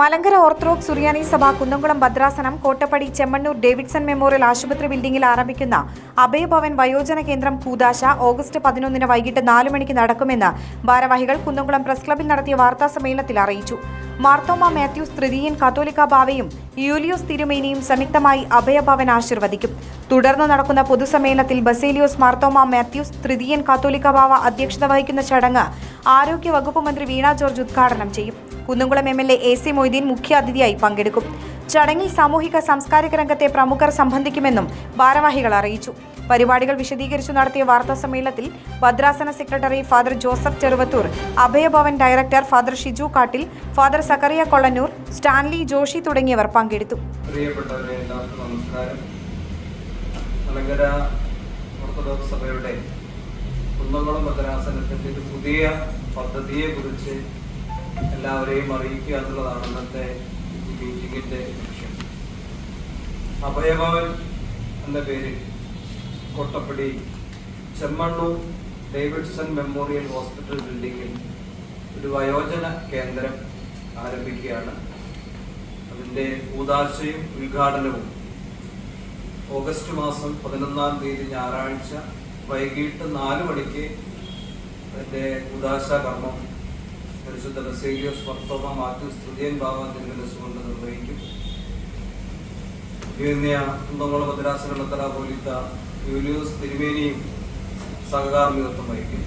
Malankara orthodox Suriyani സഭ കുന്നംകുളം ഭദ്രാസനം Kottappadi Chemmannur Davidson memorial ആശുപത്രി ബിൽഡിംഗിൽ ആരംഭിക്കുന്ന അഭയഭവൻ വയോജന കേന്ദ്രം കൂതാശ ഓഗസ്റ്റ് പതിനൊന്നിന് വൈകിട്ട് നാലു മണിക്ക് നടക്കുമെന്ന് ഭാരവാഹികൾ കുന്നംകുളം പ്രസ് ക്ലബിൽ നടത്തിയ വാർത്താ സമ്മേളനത്തിൽ അറിയിച്ചു. മാർത്തോമ മാത്യൂസ് തൃതീയൻ കാത്തോലിക്ക ബാവയും യൂലിയോസ് തിരുമേനിയും സംയുക്തമായി അഭയഭവൻ ആശീർവദിക്കും. തുടർന്ന് നടക്കുന്ന പൊതുസമ്മേളനത്തിൽ ബസേലിയോസ് മാർത്തോമ മാത്യൂസ് തൃതീയൻ കാത്തോലിക്ക ബാവ അധ്യക്ഷത വഹിക്കുന്ന ചടങ്ങ് ആരോഗ്യ വകുപ്പ് മന്ത്രി വീണ ജോർജ് ഉദ്ഘാടനം ചെയ്യും. Kunnamkulam M L A A C Moideen മുഖ്യാതിഥിയായി പങ്കെടുക്കും. ചടങ്ങിൽ സാമൂഹിക സാംസ്കാരിക രംഗത്തെ പ്രമുഖർ സംബന്ധിക്കുമെന്നും ഭാരവാഹികൾ അറിയിച്ചു. പരിപാടികൾ വിശദീകരിച്ചു നടത്തിയ വാർത്താ സമ്മേളനത്തിൽ ഭദ്രാസന secretary father Joseph Cheruvathur Abhayabhavan director father Shiju Kattil father Zacharia Kollannur Stanley Joshi തുടങ്ങിയവർ പങ്കെടുത്തു. മലങ്കര ഓർത്തഡോക്സ് സഭയുടെ പുതിയ പദ്ധതിയെ കുറിച്ച് എല്ലാവരെയും അറിയിക്കുക എന്നുള്ളതാണ് ഇന്നത്തെ മീറ്റിംഗിന്റെ ലക്ഷ്യം അഭയഭവൻ എന്ന പേരിൽ Kottappady Chemmannur Davidson memorial hospital ബിൽഡിങ്ങിൽ ഒരു വയോജന കേന്ദ്രം ആരംഭിക്കുകയാണ്. അതിന്റെ ഊതാശയും ഉദ്ഘാടനവും. ഓഗസ്റ്റ് മാസം പതിനൊന്നാം തീയതി ഞായറാഴ്ച വൈകിട്ട് നാല് മണിക്ക് അതിന്റെ ഉദാശ കർമ്മം പരിശുദ്ധ ബസേലിയോസ് വർത്തോമ മാത്യൂസ് തൃതീയൻ ബാബ തിരുമനസ് കൊണ്ട് നിർവഹിക്കും ഉയർന്നിയ കുന്നംകുളം ഭദ്രാസനത്തറ പോലീത്ത യൂലിയോസ് തിരുമേനിയും സഹകാർമ്മികത്വം വഹിക്കും